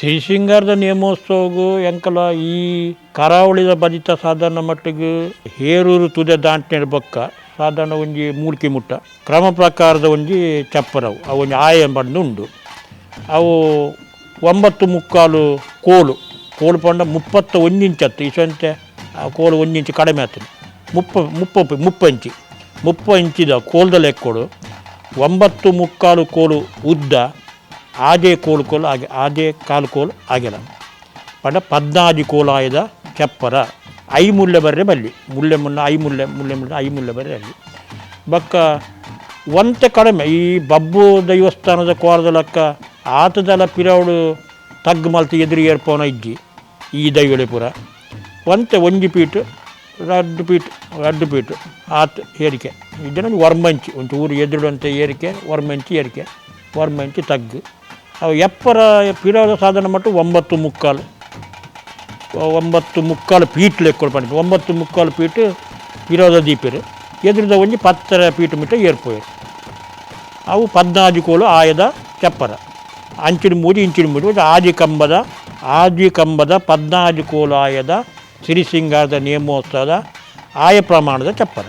ಶ್ರೀಶೃಂಗಾರದ ನೇಮೋತ್ಸವಗು ಎಂಕಲ ಈ ಕರಾವಳಿದ ಬದಿತ ಸಾಧಾರಣ ಮಟ್ಟಿಗೆ ಹೇರೂರು ತುದೆ ದಾಂಟ್ನೆರ ಬೊಕ್ಕ ಸಾಧಾರಣ ಒಂಜಿ ಮೂಲ್ಕಿ ಮುಟ್ಟ. ಕ್ರಮ ಪ್ರಕಾರದ ಒಂಜಿ ಚಪ್ಪರವು ಅವು. ಒಂಜಿ ಆಯ ಉಂಡು. ಅವು ಒಂಬತ್ತು ಮುಕ್ಕಾಲು ಕೋಲು. ಕೋಲು ಪಂಡ ಮುಪ್ಪತ್ತ ಒಂದಿಂಚತ್ತು ಇಸಂತೆ ಆ ಕೋಲು ಒಂದಿಂಚು ಕಡಿಮೆ ಆತು ಮುಪ್ಪ ಮುಪ್ಪ ಮುಪ್ಪ ಇಂಚಿ. ಮುಪ್ಪ ಇಂಚಿದ ಕೋಲ್ದಲ್ಲಿ ಲೆಕ್ಕೊಡು ಒಂಬತ್ತು ಮುಕ್ಕಾಲು ಕೋಲು ಉದ್ದ. ಆಜೆ ಕೋಲು ಕೋಲು ಆಗೆ ಆದೇ ಕಾಲು ಕೋಲು ಆಗಿಲ್ಲ. ಪಡ ಪದ್ನಾದಿ ಕೋಲಾಯದ ಕೆಪ್ಪರ ಐ ಮುಲ್ಲೆ ಬರ್ರೆ ಬಲ್ಲಿ. ಮುಲ್ಲೆ ಮುನ್ನ ಐ ಮುಲ್ಲೆ ಮುಲ್ಲೆ ಮುಲ್ಲೆ ಐ ಮುಲ್ಲೆ ಬರ್ರೆ ಅಲ್ಲಿ. ಬಕ್ಕ ಒಂತೆ ಕಡಿಮೆ, ಈ ಬಬ್ಬು ದೈವಸ್ಥಾನದ ಕೋಲದ ಲೆಕ್ಕ ಆತದಲ ಪಿರವಡು ತಗ್ಗು ಮಲ್ತಿ ಎದುರು ಏರ್ಪೋನ ಇಜ್ಜಿ, ಈ ದೈವಳಿಪುರ ಒಂತೆ ಒಂಜಿ ಪೀಟು ರಡ್ಡು ಪೀಟ್ ರಡ್ಡು ಪೀಟು ಆತ ಏರಿಕೆ. ಇದನ್ನು ವರ್ಮಂಚಿ ಒಂದು ಊರು ಎದುರುವಂಥ ಏರಿಕೆ, ವರ್ಮಂಚಿ ಏರಿಕೆ, ವರ್ಮಂಚಿ ತಗ್ಗು. ಎಪ್ಪರ ಪಿರವದ ಸಾಧನ ಮಟ್ಟ ಒಂಬತ್ತು ಮುಕ್ಕಾಲು ಒಂಬತ್ತು ಮುಕ್ಕಾಲು ಪೀಟ್ ಲೆಕ್ಕ ಪಂಡ ಒಂಬತ್ತು ಮುಕ್ಕಾಲು ಪೀಟ್ ಪಿರೋದ ದೀಪಿರು ಎದುರದ ಒಂಜಿ ಪತ್ತರ ಪೀಟ್ ಮಿಟ್ಟ ಏರ್ಪೋಯರು ಅವು ಪದ್ನಾಜು ಕೋಲು ಆಯದ ಚಪ್ಪರ ಅಂಚಿನ ಮೂಡಿ ಇಂಚಿನ ಮೂಡಿ ಒಂದು ಆದಿ ಕಂಬದ ಆದಿ ಕಂಬದ ಪದ್ನಾಜು ಕೋಲು ಆಯದ ಸಿರಿಸಿಂಗಾರದ ನೇಮೋತ್ಸವದ ಆಯ ಪ್ರಮಾಣದ ಚಪ್ಪರ